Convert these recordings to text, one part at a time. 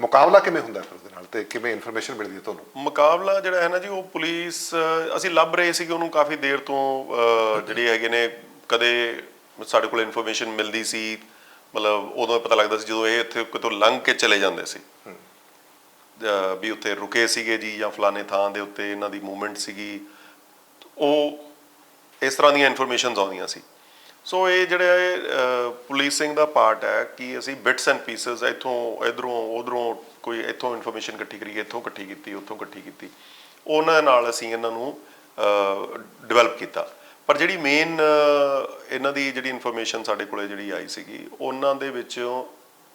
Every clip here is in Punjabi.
ਮੁਕਾਬਲਾ ਕਿਵੇਂ ਹੁੰਦਾ ਫਿਰ ਉਹਦੇ ਨਾਲ ਤੇ ਕਿਵੇਂ ਇਨਫੋਰਮੇਸ਼ਨ ਮਿਲਦੀ ਹੈ ਤੁਹਾਨੂੰ? ਮੁਕਾਬਲਾ ਜਿਹੜਾ ਹੈ ਨਾ ਜੀ, ਉਹ ਪੁਲਿਸ, ਅਸੀਂ ਲੱਭ ਰਹੇ ਸੀਗੇ ਉਹਨੂੰ ਕਾਫੀ ਦੇਰ ਤੋਂ ਜਿਹੜੇ ਹੈਗੇ ਨੇ, ਕਦੇ ਸਾਡੇ ਕੋਲ ਇਨਫੋਰਮੇਸ਼ਨ ਮਿਲਦੀ ਸੀ, ਮਤਲਬ ਉਦੋਂ ਪਤਾ ਲੱਗਦਾ ਸੀ ਜਦੋਂ ਇਹ ਇੱਥੇ ਕਿਤੋਂ ਲੰਘ ਕੇ ਚਲੇ ਜਾਂਦੇ ਸੀ। ਵੀ ਉੱਥੇ ਰੁਕੇ ਸੀਗੇ ਜੀ ਜਾਂ ਫਲਾਣੇ ਥਾਂ ਦੇ ਉੱਤੇ ਇਹਨਾਂ ਦੀ ਮੂਵਮੈਂਟ ਸੀਗੀ। ਉਹ ਇਸ ਤਰ੍ਹਾਂ ਦੀਆਂ ਇਨਫੋਰਮੇਸ਼ਨਸ ਆਉਂਦੀਆਂ ਸੀ। ਸੋ ਇਹ ਜਿਹੜਾ ਇਹ ਪੁਲਿਸਿੰਗ ਦਾ ਪਾਰਟ ਹੈ ਕਿ ਅਸੀਂ ਬਿਟਸ ਐਂਡ ਪੀਸਸ ਇੱਥੋਂ, ਇਧਰੋਂ, ਉਧਰੋਂ ਕੋਈ ਇੱਥੋਂ ਇਨਫੋਰਮੇਸ਼ਨ ਇਕੱਠੀ ਕਰੀ ਇੱਥੋਂ ਇਕੱਠੀ ਕੀਤੀ, ਉੱਥੋਂ ਇਕੱਠੀ ਕੀਤੀ। ਉਹਨਾਂ ਨਾਲ ਅਸੀਂ ਇਹਨਾਂ ਨੂੰ ਡਿਵੈਲਪ ਕੀਤਾ। ਪਰ ਜਿਹੜੀ ਮੇਨ ਇਹਨਾਂ ਦੀ ਜਿਹੜੀ ਇਨਫੋਰਮੇਸ਼ਨ ਸਾਡੇ ਕੋਲੇ ਜਿਹੜੀ ਆਈ ਸੀਗੀ, ਉਹਨਾਂ ਦੇ ਵਿੱਚੋਂ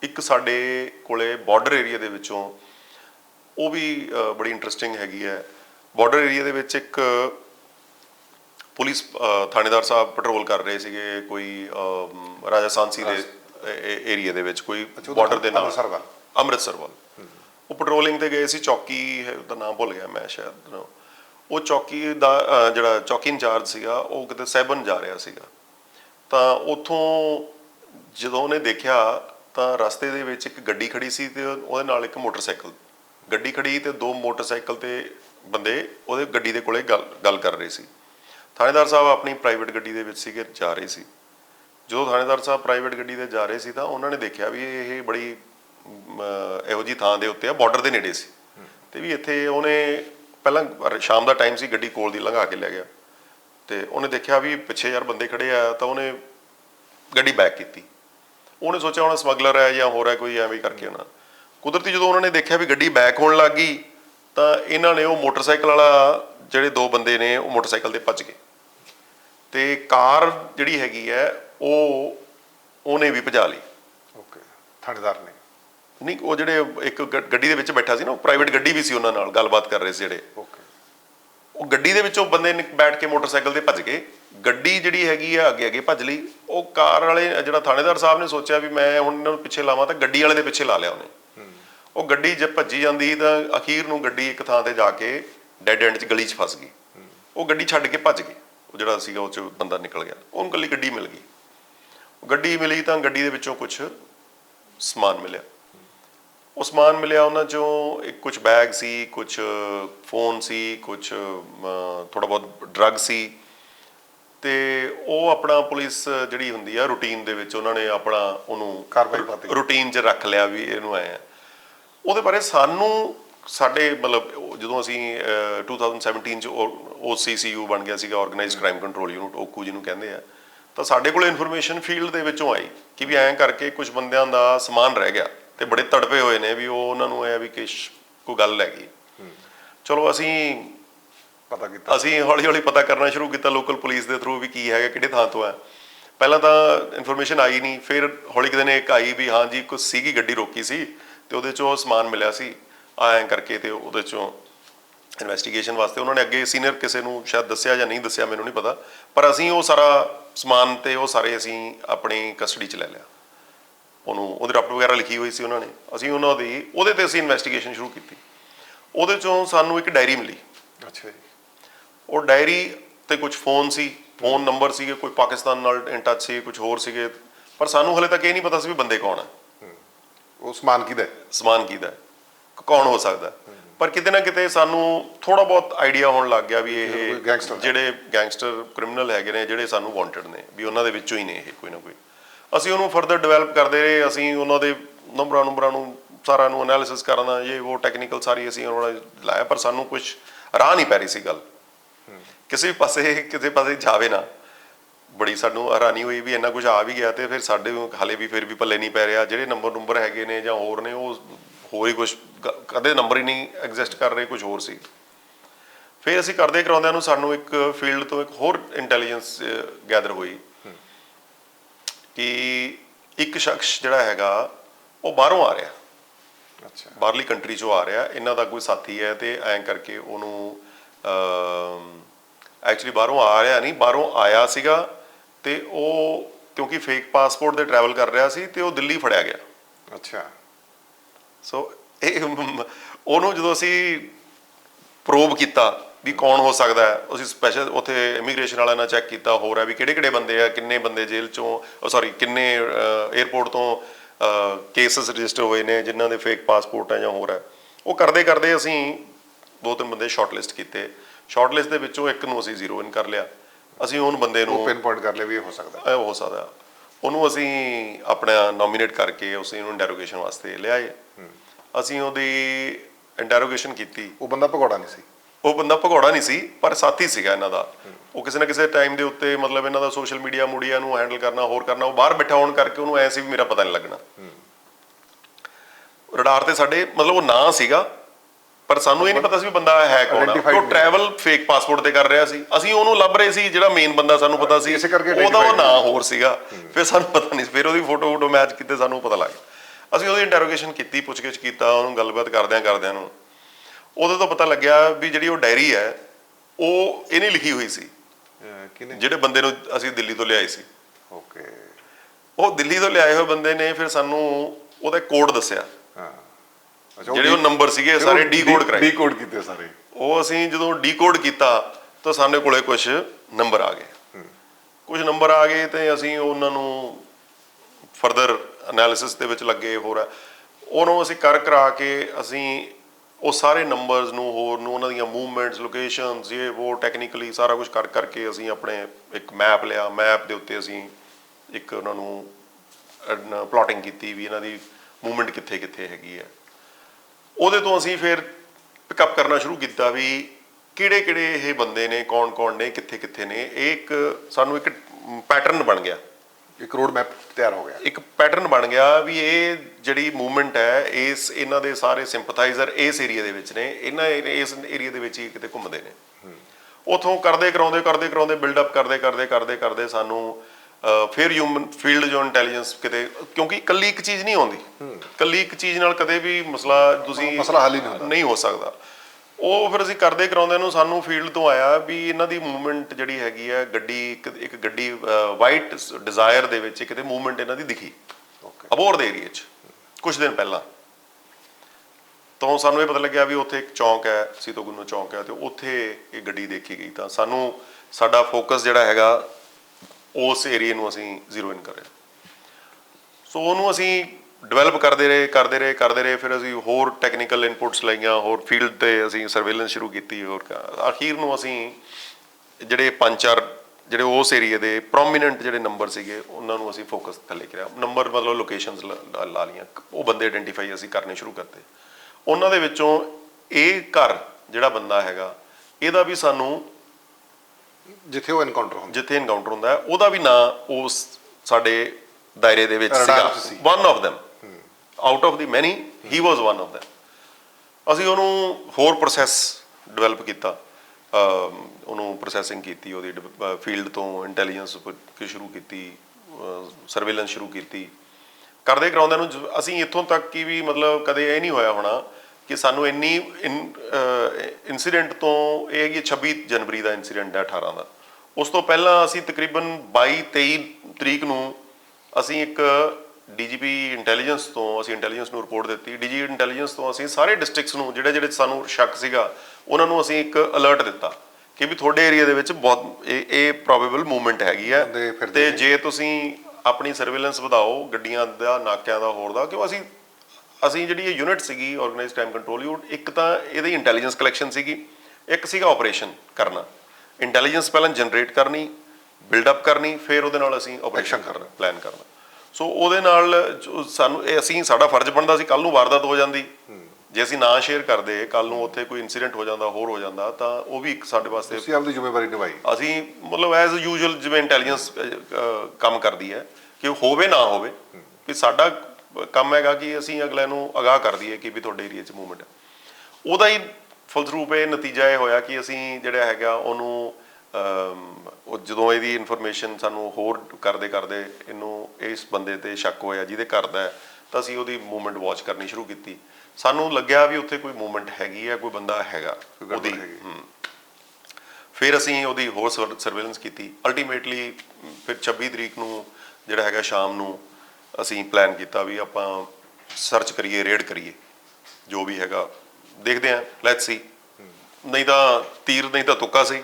ਇੱਕ ਸਾਡੇ ਕੋਲੇ ਬਾਰਡਰ ਏਰੀਆ ਦੇ ਵਿੱਚੋਂ ਉਹ ਵੀ ਬੜੀ ਇੰਟਰਸਟਿੰਗ ਹੈਗੀ ਹੈ। ਬਾਰਡਰ ਏਰੀਆ ਦੇ ਵਿੱਚ ਇੱਕ ਪੁਲਿਸ ਥਾਣੇਦਾਰ ਸਾਹਿਬ ਪੈਟਰੋਲ ਕਰ ਰਹੇ ਸੀਗੇ ਕੋਈ ਅਮ, ਰਾਜਾ ਸਾਂਸੀ ਦੇ ਏਰੀਆ ਦੇ ਵਿੱਚ ਕੋਈ ਬਾਰਡਰ ਦੇ ਨਾਲ। ਅੰਮ੍ਰਿਤਸਰ ਵੱਲ। ਅੰਮ੍ਰਿਤਸਰ ਵੱਲ। ਉਹ ਪੈਟਰੋਲਿੰਗ ਤੇ ਗਏ ਸੀ ਚੌਕੀ ਹੈ ਉਹਦਾ ਨਾਮ ਭੁੱਲ ਗਿਆ ਮੈਂ ਸ਼ਾਇਦ ਉਹ ਚੌਕੀ ਦਾ ਜਿਹੜਾ ਚੌਕੀ ਇੰਚਾਰਜ ਸੀਗਾ ਉਹ ਕਿਤੇ ਸੈਬਨ ਜਾ ਰਿਹਾ ਸੀਗਾ। ਤਾਂ ਉਥੋਂ ਜਦੋਂ ਉਹਨੇ ਦੇਖਿਆ ਤਾਂ ਰਸਤੇ ਦੇ ਵਿੱਚ ਇੱਕ ਗੱਡੀ ਖੜੀ ਸੀ ਤੇ ਉਹਦੇ ਨਾਲ ਇੱਕ ਮੋਟਰਸਾਈਕਲ। ਗੱਡੀ ਖੜੀ ਤੇ ਦੋ ਮੋਟਰਸਾਈਕਲ ਤੇ ਬੰਦੇ ਉਹਦੇ ਗੱਡੀ ਦੇ ਕੋਲੇ ਗੱਲ ਗੱਲ ਕਰ ਰਹੇ ਸੀ। ਥਾਣੇਦਾਰ ਸਾਹਿਬ ਆਪਣੀ ਪ੍ਰਾਈਵੇਟ ਗੱਡੀ ਦੇ ਵਿੱਚ ਸੀਗੇ, ਜਾ ਰਹੇ ਸੀ। ਜਦੋਂ ਥਾਣੇਦਾਰ ਸਾਹਿਬ ਪ੍ਰਾਈਵੇਟ ਗੱਡੀ ਤੇ ਜਾ ਰਹੇ ਸੀ ਤਾਂ ਉਹਨਾਂ ਨੇ ਦੇਖਿਆ ਵੀ ਇਹ ਬੜੀ ਇਹੋ ਜੀ ਥਾਂ ਦੇ ਉੱਤੇ ਆ ਬਾਰਡਰ ਦੇ ਨੇੜੇ ਸੀ। ਤੇ ਵੀ ਇੱਥੇ ਉਹਨੇ ਪਹਿਲਾਂ ਸ਼ਾਮ ਦਾ ਟਾਈਮ ਸੀ, ਗੱਡੀ ਕੋਲ ਦੀ ਲੰਘਾ ਕੇ ਲੈ ਗਿਆ। ਤੇ ਉਹਨੇ ਦੇਖਿਆ ਵੀ ਪਿੱਛੇ ਯਾਰ ਬੰਦੇ ਖੜੇ ਆ, ਤਾਂ ਉਹਨੇ ਗੱਡੀ ਬੈਕ ਕੀਤੀ। ਉਹਨੇ ਸੋਚਿਆ ਹੁਣ ਸਮਗਲਰ ਹੈ ਜਾਂ ਹੋਰ ਹੈ, ਕੋਈ ਐਵੇਂ ਹੀ ਕਰਕੇ ਉਹਨਾਂ ਕੁਦਰਤੀ ਜਦੋਂ ਉਹਨਾਂ ਨੇ ਦੇਖਿਆ ਵੀ ਗੱਡੀ ਬੈਕ ਹੋਣ ਲੱਗ ਗਈ, ਤਾਂ ਇਹਨਾਂ ਨੇ ਉਹ ਮੋਟਰਸਾਈਕਲ ਵਾਲਾ ਜਿਹੜੇ ਦੋ ਬੰਦੇ ਨੇ, ਉਹ ਮੋਟਰਸਾਈਕਲ ਤੇ ਭੱਜ ਗਏ। ਤੇ ਕਾਰ ਜਿਹੜੀ ਹੈਗੀ ਹੈ ਉਹ ਉਹਨੇ ਵੀ ਭਜਾ ਲਈ। ਓਕੇ ਥਾਣੇਦਾਰ ਨੇ। ਨਹੀਂ ਉਹ ਜਿਹੜੇ ਇੱਕ ਗੱਡੀ ਦੇ ਵਿੱਚ ਬੈਠਾ ਸੀ ਨਾ ਪ੍ਰਾਈਵੇਟ ਗੱਡੀ ਵੀ ਸੀ ਉਹਨਾਂ ਨਾਲ ਗੱਲਬਾਤ ਕਰ ਰਹੇ ਸੀ ਜਿਹੜੇ। ਓਕੇ। ਉਹ ਗੱਡੀ ਦੇ ਵਿੱਚੋਂ ਬੰਦੇ ਨੇ ਬੈਠ ਕੇ ਮੋਟਰਸਾਈਕਲ ਤੇ ਭੱਜ ਗਏ। ਗੱਡੀ ਜਿਹੜੀ ਹੈਗੀ ਆ ਅੱਗੇ ਅੱਗੇ ਭੱਜ ਲਈ। ਉਹ ਕਾਰ ਵਾਲੇ ਜਿਹੜਾ ਥਾਣੇਦਾਰ ਸਾਹਿਬ ਨੇ ਸੋਚਿਆ ਵੀ ਮੈਂ ਹੁਣ ਇਹਨਾਂ ਨੂੰ ਪਿੱਛੇ ਲਾਵਾਂ ਤਾਂ ਗੱਡੀ ਵਾਲੇ ਦੇ ਪਿੱਛੇ ਲਾ ਲਿਆ ਉਹਨੇ। ਉਹ ਗੱਡੀ ਜੇ ਭੱਜੀ ਜਾਂਦੀ ਤਾਂ ਅਖੀਰ ਨੂੰ ਗੱਡੀ ਇੱਕ ਥਾਂ ਤੇ ਜਾ ਕੇ ਡੈਡ ਐਂਡ 'ਚ ਗਲੀ 'ਚ ਫਸ ਗਈ। ਉਹ ਗੱਡੀ ਛੱਡ ਕੇ ਭੱਜ ਗਏ ਉਹ ਜਿਹੜਾ ਸੀਗਾ ਉਹ 'ਚ ਬੰਦਾ ਨਿਕਲ ਗਿਆ। ਉਹਨੂੰ ਕੱਲੀ ਗੱਡੀ ਮਿਲ ਗਈ। ਗੱਡੀ ਮਿਲੀ ਤਾਂ ਗੱਡੀ ਦੇ ਵਿੱਚੋਂ ਕੁਝ ਸਮਾਨ ਮਿਲਿਆ। ਉਹ ਸਮਾਨ ਮਿਲਿਆ ਉਹਨਾਂ ਚੋਂ ਇੱਕ ਕੁਝ ਬੈਗ ਸੀ ਕੁਝ ਫੋਨ ਸੀ ਕੁਝ ਥੋੜਾ ਬਹੁਤ ਡਰੱਗ ਸੀ। ਤੇ ਉਹ ਆਪਣਾ ਪੁਲਿਸ ਜਿਹੜੀ ਹੁੰਦੀ ਆ ਰੂਟੀਨ ਦੇ ਵਿੱਚ ਉਹਨਾਂ ਨੇ ਆਪਣਾ ਉਹਨੂੰ ਕਾਰਵਾਈ ਪਾਤੀ। ਰੂਟੀਨ 'ਚ ਰੱਖ ਲਿਆ ਵੀ ਇਹਨੂੰ ਆਏ ਆ। ਉਹਦੇ ਬਾਰੇ ਸਾਨੂੰ ਸਾਡੇ ਮਤਲਬ ਜਦੋਂ ਅਸੀਂ ਅਹ, 2017 ਚ OCCU ਬਣ ਗਿਆ ਸੀਗਾ organised crime control unit OCCU ਜਿਹਨੂੰ ਕਹਿੰਦੇ ਆ ਤਾਂ ਸਾਡੇ ਕੋਲ ਇਨਫੋਰਮੇਸ਼ਨ ਫੀਲਡ ਦੇ ਵਿੱਚੋਂ ਆਈ ਕਿ ਵੀ ਐਂ ਕਰਕੇ ਕੁਝ ਬੰਦਿਆਂ ਦਾ ਸਮਾਨ ਰਹਿ ਗਿਆ ਤੇ ਬੜੇ ਤੜਪੇ ਹੋਏ ਨੇ ਵੀ ਉਹ ਉਹਨਾਂ ਨੂੰ ਐ ਵੀ ਕਿ ਸ਼- ਕੋਈ ਗੱਲ ਲੈ ਗਈ। ਚਲੋ ਅਸੀਂ ਪਤਾ ਕੀਤਾ। ਅਸੀਂ ਹੌਲੀ ਹੌਲੀ ਪਤਾ ਕਰਨਾ ਸ਼ੁਰੂ ਕੀਤਾ ਲੋਕਲ ਪੁਲਿਸ ਦੇ ਥਰੂ ਵੀ ਕੀ ਹੈਗਾ ਕਿਹੜੇ ਥਾਂ ਤੋਂ ਹੈ ਪਹਿਲਾਂ ਤਾਂ ਇਨਫੋਰਮੇਸ਼ਨ ਆਈ ਨਹੀਂ ਫਿਰ ਹੌਲੀ ਕਿਤੇ ਨੇ ਇੱਕ ਆਈ ਵੀ ਹਾਂ ਜੀ ਕੁਝ ਸੀਗੀ ਗੱਡੀ ਰੋਕੀ ਸੀ ਤੇ ਉਹਦੇ ਚੋਂ ਸਮਾਨ ਮਿਲਿਆ ਸੀ। ਐਂ ਕਰਕੇ ਤੇ ਉਹਦੇ ਚੋਂ ਇਨਵੈਸਟੀਗੇਸ਼ਨ ਵਾਸਤੇ ਉਹਨਾਂ ਨੇ ਅੱਗੇ ਸੀਨੀਅਰ ਕਿਸੇ ਨੂੰ ਸ਼ਾਇਦ ਦੱਸਿਆ ਜਾਂ ਨਹੀਂ ਦੱਸਿਆ ਮੈਨੂੰ ਨਹੀਂ ਪਤਾ ਪਰ ਅਸੀਂ ਉਹ ਸਾਰਾ ਸਮਾਨ ਤੇ ਉਹ ਸਾਰੇ ਅਸੀਂ ਆਪਣੀ ਕਸਟਡੀ 'ਚ ਲੈ ਲਿਆ। ਉਹਨੂੰ ਉਹਦੇ ਰੱਪਟ ਵਗੈਰਾ ਲਿਖੀ ਹੋਈ ਸੀ ਉਹਨਾਂ ਨੇ। ਅਸੀਂ ਉਹਨਾਂ ਦੀ ਉਹਦੇ ਤੇ ਅਸੀਂ ਇਨਵੈਸਟੀਗੇਸ਼ਨ ਸ਼ੁਰੂ ਕੀਤੀ। ਉਹਦੇ ਚੋਂ ਸਾਨੂੰ ਇੱਕ ਡਾਇਰੀ ਮਿਲੀ। ਅੱਛਾ ਜੀ। ਉਹ ਡਾਇਰੀ ਤੇ ਕੁਝ ਫੋਨ ਸੀ ਫੋਨ ਨੰਬਰ ਸੀਗੇ ਕੋਈ ਪਾਕਿਸਤਾਨ ਨਾਲ ਇਨ ਟੱਚ ਸੀ ਕੁਝ ਹੋਰ ਸੀਗੇ। ਪਰ ਸਾਨੂੰ ਹਲੇ ਤੱਕ ਇਹ ਨਹੀਂ ਪਤਾ ਸੀ ਵੀ ਬੰਦੇ ਕੌਣ ਹੈ। ਉਹ ਸਮਾਨ ਕਿਹਦਾ ਹੈ? ਸਮਾਨ ਕਿਹਦਾ ਹੈ? ਕੌਣ ਹੋ ਸਕਦਾ। ਪਰ ਕਿਤੇ ਨਾ ਕਿਤੇ ਸਾਨੂੰ ਥੋੜਾ ਬਹੁਤ ਆਈਡੀਆ ਹੋਣ ਲੱਗ ਗਿਆ ਵੀ ਇਹ। ਜਿਹੜੇ ਗੈਂਗਸਟਰ ਕ੍ਰਿਮੀਨਲ ਹੈਗੇ ਨੇ ਜਿਹੜੇ ਸਾਨੂੰ ਵਾਂਟਡ ਨੇ ਵੀ ਉਹਨਾਂ ਦੇ ਵਿੱਚੋਂ ਹੀ ਨੇ ਇਹ ਕੋਈ ਨਾ ਕੋਈ ਅਸੀਂ ਉਹਨੂੰ ਫਰਦਰ ਡਿਵੈਲਪ ਕਰਦੇ ਰਹੇ ਅਸੀਂ ਉਹਨਾਂ ਦੇ ਨੰਬਰਾਂ ਨੰਬਰਾਂ ਨੂੰ ਸਾਰਾ ਨੂੰ ਐਨਾਲਿਸਿਸ ਕਰਨਾ ਇਹ ਉਹ ਟੈਕਨੀਕਲ ਸਾਰੀ ਅਸੀਂ ਉਹਨਾਂ ਨੇ ਲਾਇਆ ਪਰ ਸਾਨੂੰ ਕੁਝ ਰਾਹ ਨਹੀਂ ਪੈ ਰਹੀ ਸੀ ਗੱਲ ਕਿਸੇ ਵੀ ਪਾਸੇ ਕਿਸੇ ਪਾਸੇ ਜਾਵੇ ਨਾ ਬੜੀ ਸਾਨੂੰ ਹੈਰਾਨੀ ਹੋਈ ਵੀ ਇੰਨਾ ਕੁਝ ਆ ਵੀ ਗਿਆ ਤੇ ਫਿਰ ਸਾਡੇ ਹਾਲੇ ਵੀ ਫਿਰ ਵੀ ਪੱਲੇ ਨਹੀਂ ਪੈ ਰਿਹਾ ਜਿਹੜੇ ਨੰਬਰ ਨੰਬਰ ਹੈਗੇ ਨੇ ਜਾਂ ਹੋਰ ਨੇ ਉਹ ਹੋਰ ਹੀ ਕੁਝ ਕਦੇ ਨੰਬਰ ਹੀ ਨਹੀਂ ਐਗਜ਼ਿਸਟ ਕਰ ਰਹੇ ਕੁਝ ਹੋਰ ਸੀ। ਫਿਰ ਅਸੀਂ ਕਰਦੇ ਕਰਾਉਂਦਿਆਂ ਨੂੰ ਸਾਨੂੰ ਇੱਕ ਫੀਲਡ ਤੋਂ ਇੱਕ ਹੋਰ ਇੰਟੈਲੀਜੈਂਸ ਗੈਦਰ ਹੋਈ ਕਿ ਇੱਕ ਸ਼ਖਸ ਜਿਹੜਾ ਹੈਗਾ ਉਹ ਬਾਹਰੋਂ ਆ ਰਿਹਾ। ਅੱਛਾ। ਬਾਹਰਲੀ ਕੰਟਰੀ ਚੋਂ ਆ ਰਿਹਾ। ਇਹਨਾਂ ਦਾ ਕੋਈ ਸਾਥੀ ਹੈ ਤੇ ਐਂ ਕਰਕੇ ਉਹਨੂੰ ਐਕਚੁਅਲੀ ਬਾਹਰੋਂ ਆ ਰਿਹਾ ਨਹੀਂ ਬਾਹਰੋਂ ਆਇਆ ਸੀਗਾ ਤੇ ਉਹ ਕਿਉਂਕਿ ਫੇਕ ਪਾਸਪੋਰਟ ਤੇ ਟਰੈਵਲ ਕਰ ਰਿਹਾ ਸੀ ਤੇ ਉਹ ਦਿੱਲੀ ਫੜਿਆ ਗਿਆ। ਅੱਛਾ। ਸੋ ਇਹ ਉਹਨੂੰ ਜਦੋਂ ਅਸੀਂ ਪ੍ਰੋਬ ਕੀਤਾ ਵੀ ਕੌਣ ਹੋ ਸਕਦਾ ਹੈ ਅਸੀਂ ਸਪੈਸ਼ਲ ਉੱਥੇ ਇਮੀਗ੍ਰੇਸ਼ਨ ਵਾਲਿਆਂ ਨਾਲ ਚੈੱਕ ਕੀਤਾ ਹੋਰ ਹੈ ਵੀ ਕਿਹੜੇ ਕਿਹੜੇ ਬੰਦੇ ਆ ਕਿੰਨੇ ਬੰਦੇ ਜੇਲ੍ਹ ਚੋਂ ਸੌਰੀ ਕਿੰਨੇ 에ਅਰਪੋਰਟ ਤੋਂ ਕੇਸਸ ਰਜਿਸਟਰ ਹੋਏ ਨੇ ਜਿਨ੍ਹਾਂ ਦੇ ਫੇਕ ਪਾਸਪੋਰਟ ਹੈ ਜਾਂ ਹੋਰ ਹੈ। ਉਹ ਕਰਦੇ ਕਰਦੇ ਅਸੀਂ ਦੋ ਤਿੰਨ ਬੰਦੇ ਸ਼ਾਰਟਲਿਸਟ ਕੀਤੇ। ਸ਼ਾਰਟਲਿਸਟ ਦੇ ਵਿੱਚੋਂ ਇੱਕ ਨੂੰ ਅਸੀਂ ਜ਼ੀਰੋ ਇਨ ਕਰ ਲਿਆ। ਅਸੀਂ ਉਹਨ ਬੰਦੇ ਨੂੰ ਪਿਨ ਪੁਆਇੰਟ ਕਰ ਲਿਆ ਵੀ ਇਹ ਹੋ ਸਕਦਾ ਇਹ ਹੋ ਸਕਦਾ। ਉਹਨੂੰ ਅਸੀਂ ਆਪਣਾ ਨੋਮੀਨੇਟ ਕਰਕੇ ਅਸੀਂ ਉਹਨੂੰ ਇੰਟਰੋਗੇਸ਼ਨ ਵਾਸਤੇ ਲਿਆਏ। ਅਸੀਂ ਉਹਦੀ ਇੰਟਰੋਗੇਸ਼ਨ ਕੀਤੀ। ਉਹ ਬੰਦਾ ਭਗੌੜਾ ਨਹੀਂ ਸੀ। ਉਹ ਬੰਦਾ ਭਗੌੜਾ ਨਹੀਂ ਸੀ ਪਰ ਸਾਥੀ ਸੀਗਾ ਇਹਨਾਂ ਦਾ। ਉਹ ਕਿਸੇ ਨਾ ਕਿਸੇ ਟਾਈਮ ਦੇ ਉੱਤੇ ਮਤਲਬ ਇਹਨਾਂ ਦਾ ਸੋਸ਼ਲ ਮੀਡੀਆ ਮੂਡੀਆ ਨੂੰ ਹੈਂਡਲ ਕਰਨਾ ਹੋਰ ਕਰਨਾ ਉਹ ਬਾਹਰ ਬੈਠਾ ਹੋਣ ਕਰਕੇ ਉਹਨੂੰ ਐ ਸੀ ਵੀ ਮੇਰਾ ਪਤਾ ਨਹੀਂ ਲੱਗਣਾ। ਰਡਾਰ ਤੇ ਸਾਡੇ ਮਤਲਬ ਉਹ ਨਾਂ ਸੀਗਾ। ਪਰ ਸਾਨੂੰ ਇਹ ਨਹੀਂ ਪਤਾ ਸੀ ਵੀ ਬੰਦਾ ਹੈ ਕੌਣ ਆ। ਉਹ। ਟਰੈਵਲ ਫੇਕ ਪਾਸਪੋਰਟ ਤੇ ਕਰ ਰਿਹਾ ਸੀ। ਅਸੀਂ ਉਹਨੂੰ ਲੱਭ ਰਹੇ ਸੀ ਜਿਹੜਾ ਮੇਨ ਬੰਦਾ ਸਾਨੂੰ ਪਤਾ ਸੀ। ਉਹਦਾ ਨਾਂ ਹੋਰ ਸੀਗਾ। ਫਿਰ ਸਾਨੂੰ ਪਤਾ ਨਹੀਂ। ਫਿਰ ਉਹਦੀ ਫੋਟੋ ਫੋਟੋ ਮੈਚ ਕੀਤੇ ਸਾਨੂੰ ਪਤਾ ਲੱਗ ਅਸੀਂ ਉਹਦੀ ਇੰਟਰੋਗੇਸ਼ਨ ਕੀਤੀ ਪੁੱਛਗਿੱਛ ਕੀਤਾ ਉਹਨੂੰ ਗੱਲਬਾਤ ਕਰਦਿਆਂ ਕਰਦਿਆਂ ਨੂੰ। ਉਦੋਂ ਤੋਂ ਪਤਾ ਲੱਗਿਆ ਵੀ ਜਿਹੜੀ ਉਹ ਡਾਇਰੀ ਹੈ ਉਹ ਇਹਨੇ ਲਿਖੀ ਹੋਈ ਸੀ। ਜਿਹੜੇ ਬੰਦੇ ਨੂੰ ਅਸੀਂ ਦਿੱਲੀ ਤੋਂ ਲਿਆਏ ਸੀ। ਓਕੇ ਉਹ ਦਿੱਲੀ ਤੋਂ ਲਿਆਏ ਹੋਏ ਬੰਦੇ ਨੇ ਫਿਰ ਸਾਨੂੰ ਉਹਦਾ ਕੋਡ ਦੱਸਿਆ। ਹਾਂ। ਜਿਹੜੇ ਉਹ ਨੰਬਰ ਸੀਗੇ ਸਾਰੇ ਡੀਕੋਡ ਕਰਾਏ। ਡੀਕੋਡ ਕੀਤੇ ਸਾਰੇ। ਉਹ ਅਸੀਂ ਜਦੋਂ ਡੀਕੋਡ ਕੀਤਾ ਤਾਂ ਸਾਡੇ ਕੋਲੇ ਕੁਝ ਨੰਬਰ ਆ ਗਏ। ਕੁਝ ਨੰਬਰ ਆ ਗਏ ਤੇ ਅਸੀਂ ਉਹਨਾਂ ਨੂੰ ਫਰਦਰ ਐਨਾਲਿਸਿਸ ਦੇ ਵਿੱਚ ਲੱਗੇ ਹੋਰ। ਉਹਨੂੰ ਅਸੀਂ ਕਰ ਕਰਾ ਕੇ ਅਸੀਂ ਉਹ ਸਾਰੇ ਨੰਬਰਸ ਨੂੰ ਹੋਰ ਨੂੰ ਉਹਨਾਂ ਦੀਆਂ ਮੂਵਮੈਂਟਸ ਲੋਕੇਸ਼ਨਸ ਇਹ ਉਹ ਟੈਕਨੀਕਲੀ ਸਾਰਾ ਕੁਝ ਕਰ ਕਰਕੇ ਅਸੀਂ ਆਪਣੇ ਇੱਕ ਮੈਪ ਲਿਆ। ਮੈਪ ਦੇ ਉੱਤੇ ਅਸੀਂ ਇੱਕ ਉਹਨਾਂ ਨੂੰ ਪਲਾਟਿੰਗ ਕੀਤੀ ਵੀ ਇਹਨਾਂ ਦੀ ਮੂਵਮੈਂਟ ਕਿੱਥੇ ਕਿੱਥੇ ਹੈਗੀ ਹੈ। ਉਹਦੇ ਤੋਂ ਅਸੀਂ ਫਿਰ ਪਿਕਅਪ ਕਰਨਾ ਸ਼ੁਰੂ ਕੀਤਾ ਵੀ ਕਿਹੜੇ ਕਿਹੜੇ ਇਹ ਬੰਦੇ ਨੇ ਕੌਣ ਕੌਣ ਨੇ ਕਿੱਥੇ ਕਿੱਥੇ ਨੇ ਇਹ ਇੱਕ ਸਾਨੂੰ ਇੱਕ ਪੈਟਰਨ ਬਣ ਗਿਆ। ਇੱਕ ਰੋਡ ਮੈਪ ਤਿਆਰ ਹੋ ਗਿਆ। ਇੱਕ ਪੈਟਰਨ ਬਣ ਗਿਆ ਵੀ ਇਹ ਜਿਹੜੀ ਮੂਵਮੈਂਟ ਹੈ ਇਸ ਇਹਨਾਂ ਦੇ ਸਾਰੇ ਸਿੰਪਥਾਈਜ਼ਰ ਇਸ ਏਰੀਆ ਦੇ ਵਿੱਚ ਨੇ ਇਹਨਾਂ ਇਸ ਏਰੀਆ ਦੇ ਵਿੱਚ ਹੀ ਕਿਤੇ ਘੁੰਮਦੇ ਨੇ। ਉਥੋਂ ਕਰਦੇ ਕਰਾਉਂਦੇ ਕਰਦੇ ਕਰਾਉਂਦੇ ਬਿਲਡ ਅਪ ਕਰਦੇ ਕਰਦੇ ਕਰਦੇ ਕਰਦੇ ਸਾਨੂੰ ਫਿਰ ਹਿਊਮਨ ਫੀਲਡ ਜੋ ਇੰਟੈਲੀਜੈਂਸ ਕਿਤੇ ਕਿਉਂਕਿ ਇਕੱਲੀ ਇੱਕ ਚੀਜ਼ ਨਹੀਂ ਆਉਂਦੀ। ਇਕੱਲੀ ਇੱਕ ਚੀਜ਼ ਨਾਲ ਕਦੇ ਵੀ ਮਸਲਾ ਤੁਸੀਂ ਮਸਲਾ ਹੱਲ ਹੀ ਨਹੀਂ ਹੁੰਦਾ। ਨਹੀਂ ਹੋ ਸਕਦਾ। ਉਹ ਫਿਰ ਅਸੀਂ ਕਰਦੇ ਕਰਾਉਂਦੇ ਨੂੰ ਸਾਨੂੰ ਫੀਲਡ ਤੋਂ ਆਇਆ ਵੀ ਇਹਨਾਂ ਦੀ ਮੂਵਮੈਂਟ ਜਿਹੜੀ ਹੈਗੀ ਹੈ ਗੱਡੀ ਇੱਕ ਇੱਕ ਗੱਡੀ ਵਾਈਟ ਡਿਜ਼ਾਇਰ ਦੇ ਵਿੱਚ ਕਿਤੇ ਮੂਵਮੈਂਟ ਇਹਨਾਂ ਦੀ ਦਿਖੀ। ਓਕੇ ਅਬੋਰ ਦੇ ਏਰੀਆ 'ਚ ਕੁਝ ਦਿਨ ਪਹਿਲਾਂ। ਤਾਂ ਸਾਨੂੰ ਇਹ ਪਤਾ ਲੱਗਿਆ ਵੀ ਉੱਥੇ ਇੱਕ ਚੌਂਕ ਹੈ ਸੀਤੋ ਗੁੰਨੋ ਚੌਂਕ ਹੈ ਤੇ ਉੱਥੇ ਇਹ ਗੱਡੀ ਦੇਖੀ ਗਈ ਤਾਂ ਸਾਨੂੰ ਸਾਡਾ ਫੋਕਸ ਜਿਹੜਾ ਹੈਗਾ ਉਸ ਏਰੀਆ ਨੂੰ ਅਸੀਂ ਜ਼ੀਰੋ ਇਨ ਕਰਿਆ ਸੋ ਉਹਨੂੰ ਅਸੀਂ ਡਿਵੈਲਪ ਕਰਦੇ ਰਹੇ ਕਰਦੇ ਰਹੇ ਕਰਦੇ ਰਹੇ, ਫਿਰ ਅਸੀਂ ਹੋਰ ਟੈਕਨੀਕਲ ਇਨਪੁਟਸ ਲਈਆਂ, ਹੋਰ ਫੀਲਡ ਤੇ ਅਸੀਂ ਸਰਵੇਲੈਂਸ ਸ਼ੁਰੂ ਕੀਤੀ, ਹੋਰ ਕ- ਅਖੀਰ ਨੂੰ ਅਸੀਂ ਜਿਹੜੇ ਪੰਜ ਚਾਰ ਜਿਹੜੇ ਉਸ ਏਰੀਆ ਦੇ ਪ੍ਰੋਮਿਨੈਂਟ ਜਿਹੜੇ ਨੰਬਰ ਸੀਗੇ, ਉਹਨਾਂ ਨੂੰ ਅਸੀਂ ਫੋਕਸ ਥੱਲੇ ਕਰਿਆ। ਨੰਬਰ ਮਤਲਬ ਲੋਕੇਸ਼ਨਸ ਲਾ ਲੀਆਂ ਉਹ ਬੰਦੇ ਆਇਡੈਂਟੀਫਾਈ ਅਸੀਂ ਕਰਨੇ ਸ਼ੁਰੂ ਕਰਤੇ। ਉਹਨਾਂ ਦੇ ਵਿੱਚੋਂ ਇਹ ਘਰ ਜਿਹੜਾ ਬੰਦਾ ਹੈਗਾ, ਇਹਦਾ ਵੀ ਸਾਨੂੰ ਜਿੱਥੇ ਉਹ ਐਨਕਾਊਂਟਰ ਹੁੰਦਾ। ਜਿੱਥੇ ਐਨਕਾਊਂਟਰ ਹੁੰਦਾ ਉਹਦਾ ਵੀ ਨਾਂ ਉਸ ਸਾਡੇ ਦਾਇਰੇ ਦੇ ਵਿੱਚ ਸੀਗਾ। One of them out of the many he was one of them ਅਸੀਂ ਉਹਨੂੰ ਹੋਰ ਪ੍ਰੋਸੈਸ ਡਿਵੈਲਪ ਕੀਤਾ। ਉਹਨੂੰ ਪ੍ਰੋਸੈਸਿੰਗ ਕੀਤੀ ਉਹਦੀ ਫੀਲਡ ਤੋਂ ਇੰਟੈਲੀਜੈਂਸ ਸ਼ੁਰੂ ਕੀਤੀ ਸਰਵੇਲੈਂਸ ਸ਼ੁਰੂ ਕੀਤੀ। ਕਰਦੇ ਕਰਾਉਂਦੇ ਨੂੰ ਅਸੀਂ ਇੱਥੋਂ ਤੱਕ ਕਿ ਵੀ ਮਤਲਬ ਕਦੇ ਇਹ ਨਹੀਂ ਹੋਇਆ ਹੋਣਾ ਕਿ ਸਾਨੂੰ ਇੰਨੀ ਇਨਸੀਡੈਂਟ ਤੋਂ ਇਹ ਹੈਗੀ 26 ਜਨਵਰੀ ਦਾ ਇਨਸੀਡੈਂਟ ਹੈ 18 ਦਾ। ਉਸ ਤੋਂ ਪਹਿਲਾਂ ਅਸੀਂ ਤਕਰੀਬਨ 22 23 ਤਰੀਕ ਨੂੰ ਅਸੀਂ ਇੱਕ ਡੀਜੀਪੀ ਇੰਟੈਲੀਜੈਂਸ ਤੋਂ ਅਸੀਂ ਇੰਟੈਲੀਜੈਂਸ ਨੂੰ ਰਿਪੋਰਟ ਦਿੱਤੀ। ਡੀਜੀ ਇੰਟੈਲੀਜੈਂਸ ਤੋਂ ਅਸੀਂ ਸਾਰੇ ਡਿਸਟ੍ਰਿਕਟਸ ਨੂੰ ਜਿਹੜੇ ਜਿਹੜੇ ਸਾਨੂੰ ਸ਼ੱਕ ਸੀਗਾ ਉਹਨਾਂ ਨੂੰ ਅਸੀਂ ਇੱਕ ਅਲਰਟ ਦਿੱਤਾ ਕਿ ਵੀ ਤੁਹਾਡੇ ਏਰੀਆ ਦੇ ਵਿੱਚ ਬਹੁਤ ਇਹ ਇਹ ਪ੍ਰੋਬੇਬਲ ਮੂਵਮੈਂਟ ਹੈਗੀ ਹੈ ਤੇ ਜੇ ਤੁਸੀਂ ਆਪਣੀ ਸਰਵੇਲੈਂਸ ਵਧਾਓ ਗੱਡੀਆਂ ਦਾ ਨਾਕਿਆਂ ਦਾ ਹੋਰ ਦਾ ਕਿਉਂ ਅਸੀਂ ਅਸੀਂ ਜਿਹੜੀ ਇਹ ਯੂਨਿਟ ਸੀਗੀ ਆਰਗੇਨਾਈਜ਼ਡ ਟਾਈਮ ਕੰਟਰੋਲ ਯੂਨਿਟ ਇੱਕ ਤਾਂ ਇਹਦੀ ਇੰਟੈਲੀਜੈਂਸ ਕਲੈਕਸ਼ਨ ਸੀਗੀ ਇੱਕ ਸੀਗਾ ਆਪਰੇਸ਼ਨ ਕਰਨਾ। ਇੰਟੈਲੀਜੈਂਸ ਪਹਿਲਾਂ ਜਨਰੇਟ ਕਰਨੀ ਬਿਲਡ ਅਪ ਕਰਨੀ ਫਿਰ ਉਹਦੇ ਨਾਲ ਅਸੀਂ ਆਪਰੇਸ਼ਨ ਕਰਨਾ। ਪਲਾਨ ਕਰਨਾ। ਸੋ ਉਹਦੇ ਨਾਲ ਸਾਨੂੰ ਇਹ ਅਸੀਂ ਸਾਡਾ ਫਰਜ਼ ਬਣਦਾ ਸੀ ਕੱਲ ਨੂੰ ਵਾਰਦਾਤ ਹੋ ਜਾਂਦੀ। ਜੇ ਅਸੀਂ ਨਾ ਸ਼ੇਅਰ ਕਰਦੇ ਕੱਲ ਨੂੰ ਉੱਥੇ ਕੋਈ ਇਨਸੀਡੈਂਟ ਹੋ ਜਾਂਦਾ ਹੋਰ ਹੋ ਜਾਂਦਾ ਤਾਂ ਉਹ ਵੀ ਇੱਕ ਸਾਡੇ ਵਾਸਤੇ ਤੁਸੀਂ ਆਪਦੀ ਜ਼ਿੰਮੇਵਾਰੀ ਨਿਭਾਈ। ਅਸੀਂ ਮਤਲਬ ਐਜ਼ ਯੂਜੂਅਲ ਜਿਵੇਂ ਇੰਟੈਲੀਜੈਂਸ ਕੰਮ ਕਰਦੀ ਹੈ ਕਿ ਹੋਵੇ ਨਾ ਹੋਵੇ ਵੀ ਸਾਡਾ ਕੰਮ ਹੈਗਾ ਕਿ ਅਸੀਂ ਅਗਲੇ ਨੂੰ ਅਗਾਹ ਕਰ ਦਈਏ ਕਿ ਵੀ ਤੁਹਾਡੇ ਏਰੀਆ 'ਚ ਮੂਵਮੈਂਟ ਹੈ। ਉਹਦਾ ਹੀ ਫਲਸਰੂਪ ਇਹ ਨਤੀਜਾ ਇਹ ਹੋਇਆ ਕਿ ਅਸੀਂ ਜਿਹੜਾ ਹੈਗਾ ਉਹਨੂੰ ਉਹ ਜਦੋਂ ਇਹਦੀ ਇਨਫੋਰਮੇਸ਼ਨ ਸਾਨੂੰ ਹੋਰ ਕਰਦੇ ਕਰਦੇ ਇਹਨੂੰ ਇਸ ਬੰਦੇ ਤੇ ਸ਼ੱਕ ਹੋਇਆ ਜਿਹਦੇ ਘਰ ਦਾ ਤਾਂ ਅਸੀਂ ਉਹਦੀ ਮੂਵਮੈਂਟ ਵਾਚ ਕਰਨੀ ਸ਼ੁਰੂ ਕੀਤੀ। ਸਾਨੂੰ ਲੱਗਿਆ ਵੀ ਉੱਥੇ ਕੋਈ ਮੂਵਮੈਂਟ ਹੈਗੀ ਹੈ ਕੋਈ ਬੰਦਾ ਹੈਗਾ ਉਹਦੀ। ਫਿਰ ਅਸੀਂ ਉਹਦੀ ਹੋਰ ਸਰਵੇਲੈਂਸ ਕੀਤੀ। ਅਲਟੀਮੇਟਲੀ ਫਿਰ 26 ਤਰੀਕ ਨੂੰ ਜਿਹੜਾ ਹੈਗਾ ਸ਼ਾਮ ਨੂੰ ਅਸੀਂ ਪਲਾਨ ਕੀਤਾ ਵੀ ਆਪਾਂ ਸਰਚ ਕਰੀਏ ਰੇਡ ਕਰੀਏ, ਜੋ ਵੀ ਹੈਗਾ। ਦੇਖਦੇ ਆਂ ਲੈਟਸ ਸੀ ਨਹੀਂ ਤਾਂ ਤੀਰ ਨਹੀਂ ਤਾਂ ਤੁੱਕਾ ਸੀ।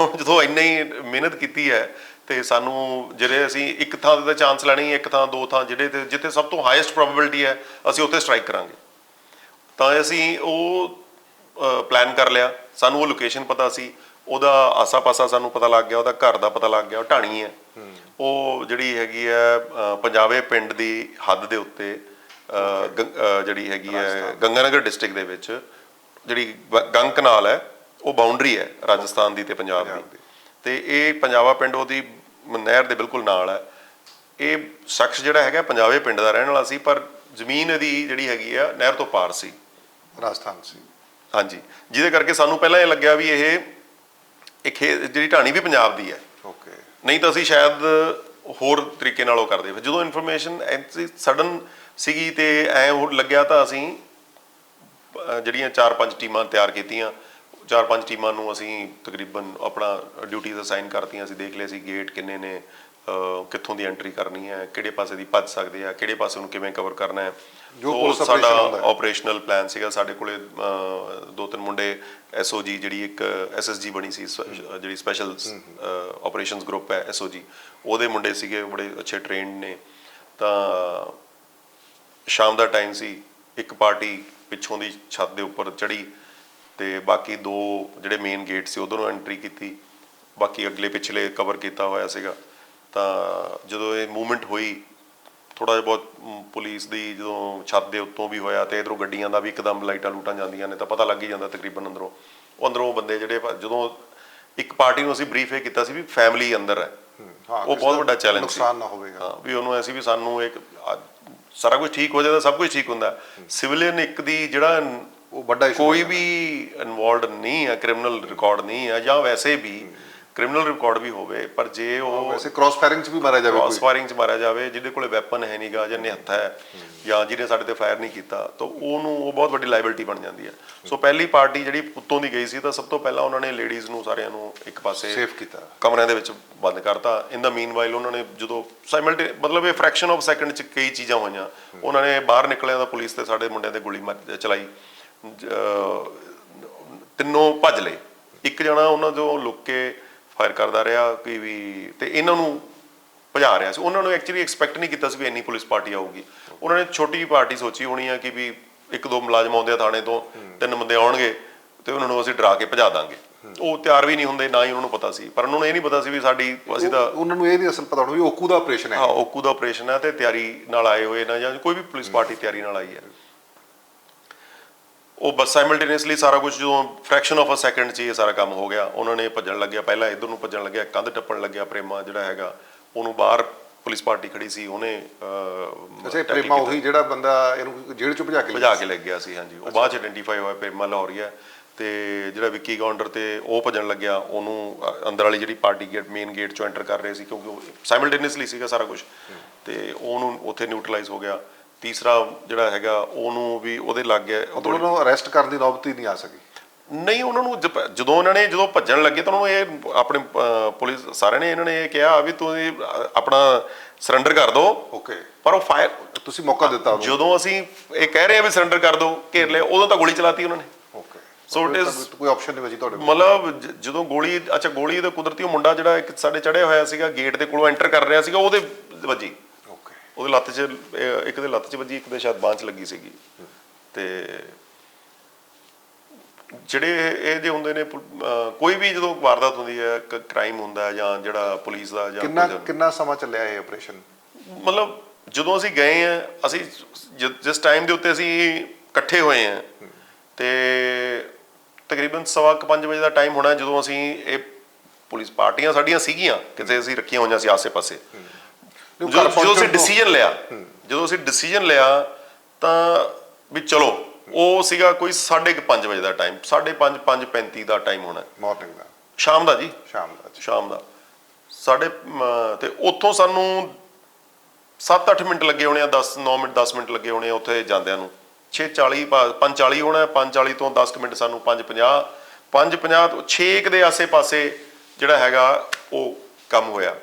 ਹੁਣ ਜਦੋਂ ਇੰਨਾ ਹੀ ਮਿਹਨਤ ਕੀਤੀ ਹੈ ਤੇ ਸਾਨੂੰ ਜਿਹੜੇ ਅਸੀਂ ਇੱਕ ਥਾਂ ਤੇ ਤਾਂ ਚਾਂਸ ਲੈਣੀ ਇੱਕ ਥਾਂ, ਦੋ ਥਾਂ, ਜਿਹੜੇ ਤੇ ਜਿੱਥੇ ਸਭ ਤੋਂ ਹਾਈਐਸਟ ਪ੍ਰੋਬੇਬਿਲਿਟੀ ਹੈ, ਅਸੀਂ ਉੱਥੇ ਸਟ੍ਰਾਈਕ ਕਰਾਂਗੇ। ਤਾਂ ਅਸੀਂ ਉਹ ਪਲਾਨ ਕਰ ਲਿਆ। ਸਾਨੂੰ ਉਹ ਲੋਕੇਸ਼ਨ ਪਤਾ ਸੀ। ਉਹਦਾ ਆਸਾ-ਪਾਸਾ ਸਾਨੂੰ ਪਤਾ ਲੱਗ ਗਿਆ, ਉਹਦਾ ਘਰ ਦਾ ਪਤਾ ਲੱਗ ਗਿਆ, ਉਹ ਢਾਣੀ ਹੈ। ਉਹ ਜਿਹੜੀ ਹੈਗੀ ਹੈ ਪੰਜਾਬੇ ਪਿੰਡ ਦੀ ਹੱਦ ਦੇ ਉੱਤੇ ਜਿਹੜੀ ਹੈਗੀ ਹੈ ਗੰਗਾਨਗਰ ਡਿਸਟ੍ਰਿਕਟ ਦੇ ਵਿੱਚ ਜਿਹੜੀ ਗੰਗ ਕਨਾਲ ਹੈ ਉਹ ਬਾਉਂਡਰੀ ਹੈ ਰਾਜਸਥਾਨ ਦੀ ਤੇ ਪੰਜਾਬ ਦੀ। ਤੇ ਇਹ ਪੰਜਾਬਾ ਪਿੰਡ ਉਹਦੀ ਨਹਿਰ ਦੇ ਬਿਲਕੁਲ ਨਾਲ ਹੈ। ਇਹ ਸ਼ਖਸ ਜਿਹੜਾ ਹੈਗਾ ਪੰਜਾਬੇ ਪਿੰਡ ਦਾ ਰਹਿਣ ਵਾਲਾ ਸੀ ਪਰ ਜ਼ਮੀਨ ਇਹਦੀ ਜਿਹੜੀ ਹੈਗੀ ਆ ਨਹਿਰ ਤੋਂ ਪਾਰ ਸੀ। ਰਾਜਸਥਾਨ ਸੀ। ਹਾਂਜੀ। ਜਿਹਦੇ ਕਰਕੇ ਸਾਨੂੰ ਪਹਿਲਾਂ ਇਹ ਲੱਗਿਆ ਵੀ ਇਹ ਇਹ ਖੇ ਜਿਹੜੀ ਢਾਣੀ ਵੀ ਪੰਜਾਬ ਦੀ ਹੈ। ਨਹੀਂ ਤਾਂ ਅਸੀਂ ਸ਼ਾਇਦ ਹੋਰ ਤਰੀਕੇ ਨਾਲ ਉਹ ਕਰਦੇ। ਫਿਰ ਜਦੋਂ ਇਨਫੋਰਮੇਸ਼ਨ ਸਡਨ ਸੀਗੀ ਤੇ ਐ ਉਹ ਲੱਗਿਆ ਤਾਂ ਅਸੀਂ ਜਿਹੜੀਆਂ 4-5 ਟੀਮਾਂ ਤਿਆਰ ਕੀਤੀਆਂ 4-5 ਟੀਮਾਂ ਨੂੰ ਅਸੀਂ ਤਕਰੀਬਨ ਆਪਣਾ ਡਿਊਟੀਆਂ ਅਸਾਈਨ ਕਰਤੀਆਂ, ਅਸੀਂ ਦੇਖ ਲਿਆ ਸੀ ਗੇਟ ਕਿੰਨੇ ਨੇ ਕਿੱਥੋਂ ਦੀ ਐਂਟਰੀ ਕਰਨੀ ਹੈ ਕਿਹੜੇ ਪਾਸੇ ਦੀ ਭੱਜ ਸਕਦੇ ਆ ਕਿਹੜੇ ਪਾਸੇ ਨੂੰ ਕਿਵੇਂ ਕਵਰ ਕਰਨਾ ਹੈ। ਜੋ ਸਾਡਾ। ਆਪਰੇਸ਼ਨਲ ਪਲਾਨ ਸੀਗਾ ਸਾਡੇ ਕੋਲੇ ਦੋ ਤਿੰਨ ਮੁੰਡੇ ਐਸਓਜੀ ਜਿਹੜੀ ਇੱਕ ਐਸਐਸਜੀ ਬਣੀ ਸੀ ਸ- ਜਿਹੜੀ ਸਪੈਸ਼ਲ ਆਪਰੇਸ਼ਨਸ ਗਰੁੱਪ ਹੈ ਐਸਓਜੀ ਉਹਦੇ ਮੁੰਡੇ ਸੀਗੇ ਬੜੇ ਅੱਛੇ ਟ੍ਰੇਨਡ ਨੇ। ਤਾਂ ਸ਼ਾਮ ਦਾ ਟਾਈਮ ਸੀ ਇੱਕ ਪਾਰਟੀ ਪਿੱਛੋਂ ਦੀ ਛੱਤ ਦੇ ਉੱਪਰ ਚੜੀ ਤੇ ਬਾਕੀ ਦੋ ਜਿਹੜੇ ਮੇਨ ਗੇਟ ਸੀ ਉਧਰੋਂ ਐਂਟਰੀ ਕੀਤੀ। ਬਾਕੀ ਅਗਲੇ ਪਿਛਲੇ ਕਵਰ ਕੀਤਾ ਹੋਇਆ ਸੀਗਾ। ਤਾਂ ਜਦੋਂ ਇਹ ਮੂਵਮੈਂਟ ਹੋਈ ਥੋੜਾ ਜਿਹਾ ਬਹੁਤ ਪੁਲਿਸ ਦੀ ਜਦੋਂ ਛੱਤ ਦੇ ਉੱਤੋਂ ਵੀ ਹੋਇਆ ਤੇ ਇਧਰੋਂ ਗੱਡੀਆਂ ਦਾ ਵੀ ਇੱਕਦਮ ਲਾਈਟਾਂ ਲੂਟਾਂ ਜਾਂਦੀਆਂ ਨੇ ਤਾਂ ਪਤਾ ਲੱਗ ਹੀ ਜਾਂਦਾ ਤਕਰੀਬਨ ਅੰਦਰੋਂ। ਉਹ ਅੰਦਰੋਂ ਬੰਦੇ ਜਿਹੜੇ ਜਦੋਂ ਇੱਕ ਪਾਰਟੀ ਨੂੰ ਅਸੀਂ ਬਰੀਫ ਇਹ ਕੀਤਾ ਸੀ ਵੀ ਫੈਮਿਲੀ ਅੰਦਰ ਹੈ। ਹਾਂ ਉਹ ਬਹੁਤ ਵੱਡਾ ਚੈਲੰਜ ਸੀ। ਨੁਕਸਾਨ ਨਾ ਹੋਵੇਗਾ। ਹਾਂ ਵੀ ਉਹਨੂੰ ਐਸੀ ਵੀ ਸਾਨੂੰ ਇੱਕ ਸਾਰਾ ਕੁਝ ਠੀਕ ਹੋ ਜਾਂਦਾ ਸਭ ਕੁਝ ਠੀਕ ਹੁੰਦਾ। ਸਿਵਲੀਅਨ ਇੱਕ ਦੀ ਜਿਹੜਾ ਉਹ ਵੱਡਾ ਕੋਈ ਵੀ ਇਨਵੋਲਡ ਨਹੀਂ ਹੈ ਕ੍ਰਿਮੀਨਲ ਰਿਕਾਰਡ ਨਹੀਂ ਹੈ ਜਾਂ ਵੈਸੇ ਵੀ ਕ੍ਰਿਮੀਨਲ ਰਿਕਾਰਡ ਵੀ ਹੋਵੇ ਪਰ ਜੇ ਉਹ ਵੈਸੇ ਕ੍ਰਾਸ ਫਾਇਰਿੰਗ ਚ ਵੀ ਮਾਰਿਆ ਜਾਵੇ ਕ੍ਰਾਸ ਕੋਈ। ਫਾਇਰਿੰਗ ਚ ਮਾਰਿਆ ਜਾਵੇ ਜਿਹਦੇ ਕੋਲੇ ਵੈਪਨ ਹੈ ਨਹੀਂਗਾ ਜਾਂ ਨਿਹੱਥਾ ਹੈ ਜਾਂ ਜਿਹਨੇ ਸਾਡੇ ਤੇ ਫਾਇਰ ਨਹੀਂ ਕੀਤਾ ਤਾਂ ਉਹਨੂੰ ਉਹ ਬਹੁਤ ਵੱਡੀ ਲਾਇਬਿਲਟੀ ਬਣ ਜਾਂਦੀ ਹੈ। ਸੋ ਪਹਿਲੀ ਪਾਰਟੀ ਜਿਹੜੀ ਉੱਤੋਂ ਦੀ ਗਈ ਸੀ ਤਾਂ ਸਭ ਤੋਂ ਪਹਿਲਾਂ ਉਹਨਾਂ ਨੇ ਲੇਡੀਜ਼ ਨੂੰ ਸਾਰਿਆਂ ਨੂੰ ਇੱਕ ਪਾਸੇ ਸੇਫ ਕੀਤਾ। ਕਮਰਿਆਂ ਦੇ ਵਿੱਚ ਬੰਦ ਕਰਤਾ। ਇਨ ਦਾ ਮੀਨਵਾਈਲ ਉਹਨਾਂ ਨੇ ਜਦੋਂ ਸਾਈਮਲਟੇ ਮਤਲਬ ਇਹ ਫ੍ਰੈਕਸ਼ਨ ਆਫ ਸੈਕੰਡ ਚ ਕਈ ਚੀਜ਼ਾਂ ਹੋਈਆਂ। ਉਹਨਾਂ ਨੇ ਬਾਹਰ ਨਿਕਲਿਆ ਤਾਂ ਪੁਲਿਸ ਤੇ ਸਾਡੇ ਮੁੰਡਿਆਂ ਤੇ ਗੋਲੀ ਮਾਰ- ਚਲਾਈ। ਜ- ਤਿੰਨੋਂ ਭੱਜ ਲਏ। ਇੱਕ ਜਣਾ ਉਹਨਾਂ ਤੋਂ ਲੁੱਕ ਕੇ ਫਾਇਰ ਕਰਦਾ ਰਿਹਾ ਕਿ ਵੀ ਤੇ ਇਹਨਾਂ ਨੂੰ ਭਜਾ ਰਿਹਾ ਸੀ। ਉਹਨਾਂ ਨੂੰ ਐਕਚੁਅਲੀ ਐਕਸਪੈਕਟ ਨਹੀਂ ਕੀਤਾ ਸੀ ਵੀ ਇੰਨੀ ਪੁਲਿਸ ਪਾਰਟੀ ਆਊਗੀ। ਉਹਨਾਂ ਨੇ ਛੋਟੀ ਜਿਹੀ ਪਾਰਟੀ ਸੋਚੀ ਹੋਣੀ ਆ ਕਿ ਵੀ ਇੱਕ ਦੋ ਮੁਲਾਜ਼ਮ ਆਉਂਦੇ ਆ ਥਾਣੇ ਤੋਂ ਤਿੰਨ ਬੰਦੇ ਆਉਣਗੇ ਤੇ ਉਹਨਾਂ ਨੂੰ ਅਸੀਂ ਡਰਾ ਕੇ ਭਜਾ ਦਾਂਗੇ। ਉਹ ਤਿਆਰ ਵੀ ਨਹੀਂ ਹੁੰਦੇ ਨਾ ਹੀ ਉਹਨਾਂ ਨੂੰ ਪਤਾ ਸੀ। ਪਰ ਉਹਨਾਂ ਨੂੰ ਇਹ ਨਹੀਂ ਪਤਾ ਸੀ ਵੀ ਸਾਡੀ ਅਸੀਂ ਤਾਂ ਉਹਨਾਂ ਨੂੰ ਇਹ ਨਹੀਂ ਅਸਲ ਪਤਾ ਹੋਣਾ ਵੀ ਓਕੂ ਦਾ ਆਪਰੇਸ਼ਨ ਹੈ। ਹਾਂ ਓਕੂ ਦਾ ਆਪਰੇਸ਼ਨ ਹੈ ਤੇ ਤਿਆਰੀ ਨਾਲ ਆਏ ਹੋਏ ਨਾ ਜਾਂ ਕੋਈ ਵੀ ਪੁਲਿਸ ਪਾਰਟੀ ਤਿਆਰੀ ਨਾਲ ਆਈ ਹੈ। ਉਹ ਬਸ ਸਾਈਮਲਟੇਨੀਅਸਲੀ ਸਾਰਾ ਕੁਝ ਜਦੋਂ ਫ੍ਰੈਕਸ਼ਨ ਆਫ ਅ ਸੈਕੰਡ 'ਚ ਇਹ ਸਾਰਾ ਕੰਮ ਹੋ ਗਿਆ ਉਹਨਾਂ ਨੇ ਭੱਜਣ ਲੱਗਿਆ ਪਹਿਲਾਂ ਇਧਰ ਨੂੰ ਭੱਜਣ ਲੱਗਿਆ ਕੰਧ ਟੱਪਣ ਲੱਗਿਆ ਪ੍ਰੇਮਾ ਜਿਹੜਾ ਹੈਗਾ ਉਹਨੂੰ ਬਾਹਰ ਪੁਲਿਸ ਪਾਰਟੀ ਖੜੀ ਸੀ ਉਹਨੇ ਅੱਛਾ ਪ੍ਰੇਮਾ। ਉਹੀ ਜਿਹੜਾ ਬੰਦਾ ਇਹਨੂੰ ਜੇਲ੍ਹ ਚੋਂ ਭਜਾ ਕੇ ਭਜਾ ਕੇ ਲੈ ਗਿਆ ਸੀ ਹਾਂਜੀ। ਉਹ ਬਾਅਦ ਚ ਆਇਡੈਂਟੀਫਾਈ ਹੋਇਆ ਪ੍ਰੇਮਾ ਲਾਹੌਰੀ ਹੈ ਤੇ ਜਿਹੜਾ ਵਿੱਕੀ ਗੌਂਡਰ ਤੇ ਉਹ ਭਜਣ ਲੱਗਿਆ ਉਹਨੂੰ ਅੰਦਰ ਵਾਲੀ ਜਿਹੜੀ ਪਾਰਟੀ ਗੇਟ ਮੇਨ ਗੇਟ ਚੋਂ ਐਂਟਰ ਕਰ ਰਹੇ ਸੀ ਕਿਉਂਕਿ ਉਹ ਸਾਈਮਲਟੇਨੀਅਸਲੀ ਸੀਗਾ ਸਾਰਾ ਕੁਝ ਤੇ ਉਹਨੂੰ ਉੱਥੇ ਨਿਊਟਰਲਾਈਜ਼ ਹੋ ਗਿਆ। ਤੀਸਰਾ ਜਿਹੜਾ ਹੈਗਾ ਉਹਨੂੰ ਵੀ ਉਹਦੇ ਲੱਗ ਗਿਆ ਮਤਲਬ ਉਹਨਾਂ ਨੂੰ ਅਰੈਸਟ ਕਰਨ ਦੀ ਨੌਬਤ ਹੀ ਨਹੀਂ ਆ ਸਕੀ? ਨਹੀਂ ਉਹਨਾਂ ਨੂੰ ਜਦੋਂ ਉਹਨਾਂ ਨੇ ਜਦੋਂ ਭੱਜਣ ਲੱਗੇ ਤਾਂ ਉਹਨਾਂ ਨੂੰ ਇਹ ਆਪਣੇ ਪੁਲਿਸ ਸਾਰਿਆਂ ਨੇ ਇਹਨਾਂ ਨੇ ਇਹ ਕਿਹਾ ਵੀ ਤੁਸੀਂ ਆਪਣਾ ਸਰੈਂਡਰ ਕਰ ਦਿਓ। ਓਕੇ ਪਰ ਉਹ ਫਾਇਰ ਤੁਸੀਂ ਮੌਕਾ ਦਿੱਤਾ ਉਹਨੂੰ। ਜਦੋਂ ਅਸੀਂ ਇਹ ਕਹਿ ਰਹੇ ਆ ਵੀ ਸਰੈਂਡਰ ਕਰ ਦਿਓ ਘੇਰ ਲਿਆ ਉਦੋਂ ਤਾਂ ਗੋਲੀ ਚਲਾਤੀ ਉਹਨਾਂ ਨੇ। ਓਕੇ So it is- ਕੋਈ ਆਪਸ਼ਨ ਨਹੀਂ ਬਚੀ ਤੁਹਾਡੇ ਕੋਲ। ਮਤਲਬ ਜਦੋਂ ਗੋਲੀ ਅੱਛਾ ਗੋਲੀ ਦਾ ਕੁਦਰਤੀ ਉਹ ਮੁੰਡਾ ਜਿਹੜਾ ਇੱਕ ਸਾਡੇ ਚੜਿਆ ਹੋਇਆ ਸੀਗਾ ਗੇਟ ਦੇ ਕੋਲੋਂ ਐਂਟਰ ਕਰ ਰਿਹਾ ਸੀਗਾ ਉਹਦੇ ਵੱਜੀ। ਉਹਦੇ ਲੱਤ 'ਚ ਇੱਕ ਦੇ ਲੱਤ 'ਚ ਵੱਜੀ ਇੱਕ ਦੇ ਸ਼ਾਇਦ ਬਾਂਹ 'ਚ ਲੱਗੀ ਸੀਗੀ। ਤੇ ਜਿਹੜੇ ਇਹ- ਜੇ ਹੁੰਦੇ ਨੇ ਕੋਈ ਵੀ ਜਦੋਂ ਵਾਰਦਾਤ ਹੁੰਦੀ ਹੈ ਕ੍ਰਾਈਮ ਹੁੰਦਾ ਹੈ ਜਾਂ ਜਿਹੜਾ ਪੁਲਿਸ ਦਾ ਜਾਂ ਕਿੰਨਾ ਕਿੰਨਾ ਸਮਾਂ ਚੱਲਿਆ ਇਹ ਆਪਰੇਸ਼ਨ ਮਤਲਬ ਜਦੋਂ ਅਸੀਂ ਗਏ ਆ ਅਸੀਂ ਜਿਸ ਟਾਈਮ ਦੇ ਉੱਤੇ ਅਸੀਂ ਇਕੱਠੇ ਹੋਏ ਆ ਤੇ ਤਕਰੀਬਨ ਸਵਾ ਕੁ ਪੰਜ ਵਜੇ ਦਾ ਟਾਈਮ ਹੋਣਾ ਜਦੋਂ ਅਸੀਂ ਇਹ ਪੁਲਿਸ ਪਾਰਟੀਆਂ ਸਾਡੀਆਂ ਸੀਗੀਆਂ ਕਿਤੇ ਅਸੀਂ ਰੱਖੀਆਂ ਹੋਈਆਂ ਸੀ ਆਸੇ-ਪਾਸੇ। ਜਦੋਂ ਅਸੀਂ ਡਿਸੀਜਨ ਲਿਆ ਜਦੋਂ ਅਸੀਂ ਡਿਸੀਜਨ ਲਿਆ ਤਾਂ ਵੀ ਚਲੋ ਉਹ ਸੀਗਾ ਕੋਈ 5:30 ਵਜੇ ਦਾ ਟਾਈਮ 5:30 5:35 ਦਾ ਟਾਈਮ ਹੋਣਾ। ਮਾਰਨਿੰਗ ਦਾ। ਸ਼ਾਮ ਦਾ ਜੀ। ਸ਼ਾਮ ਦਾ। ਸ਼ਾਮ ਦਾ। ਸਾਡੇ ਤੇ ਉੱਥੋਂ ਸਾਨੂੰ 7-8 ਮਿੰਟ ਲੱਗੇ ਹੋਣੇ ਆ 10 9 ਮਿੰਟ 10 ਮਿੰਟ ਲੱਗੇ ਹੋਣੇ ਆ ਉੱਥੇ ਜਾਂਦਿਆਂ ਨੂੰ। 6:40 5:40 ਹੋਣਾ 5:40 ਤੋਂ 10 ਕੁ ਮਿੰਟ ਸਾਨੂੰ 5:50 5:50 ਤੋਂ 6 ਕੁ ਦੇ ਆਸੇ-ਪਾਸੇ ਜਿਹੜਾ ਹੈਗਾ ਉਹ ਕੰਮ ਹੋਇਆ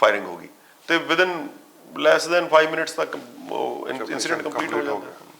ਫਾਇਰਿੰਗ ਹੋ ਗਈ। ਤੇ ਵਿਦਨ ਲੈਸ ਦੈਨ 5 ਮਿੰਟਸ ਤੱਕ ਇਨਸੀਡੈਂਟ ਕੰਪਲੀਟ ਹੋ ਜਾਂਦਾ